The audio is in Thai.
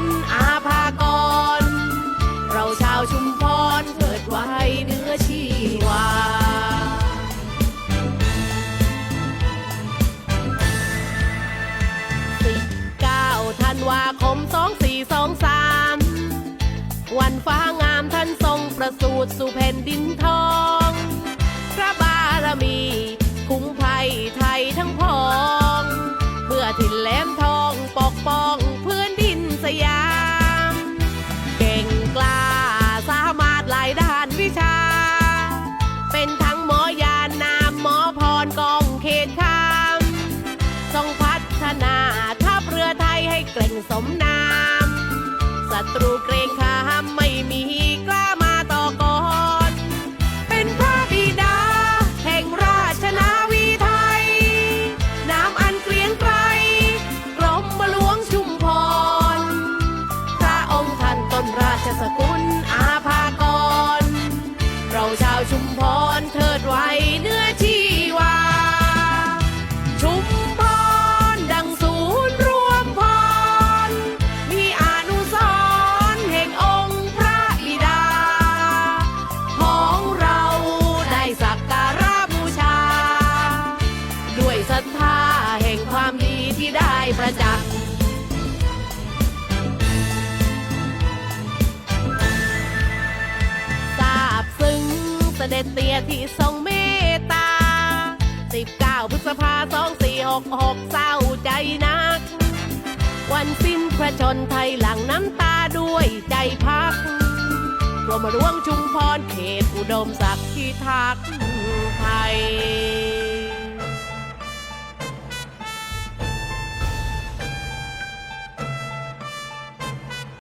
ณอาภากร เราชาวชุมพรเกิดไว้เนื้อชีวา สิบเก้าธันวาคมสองสี่สองสามวันฟ้างามท่านทรงประสูติสุเพนดินทอง ฒนาทัพเรือไทยให้เกล่งสมนามศัตรูเกรงขามไม่มีกล้ามาต่อกอนเป็นพระบิดา แห่งราชนาวีไทย น้ำอันเกลียงไกลกรมหลวงชุมพร พระองค์ท่านต้นราชสกุลอาภากร เราชาวชุมพรเทิด ศรัทธาแห่งความดีที่ได้ประจักษ์ทราบซึ้งเสด็จเตียที่ทรงเมตตา 19 พฤษภา 2466 เศร้าใจนัก วันสิ้นพระชนไทยหลังน้ำตาด้วยใจพักกรมหลวงชุมพรเขตอุดมศักดิ์ที่ทักษ์ไทย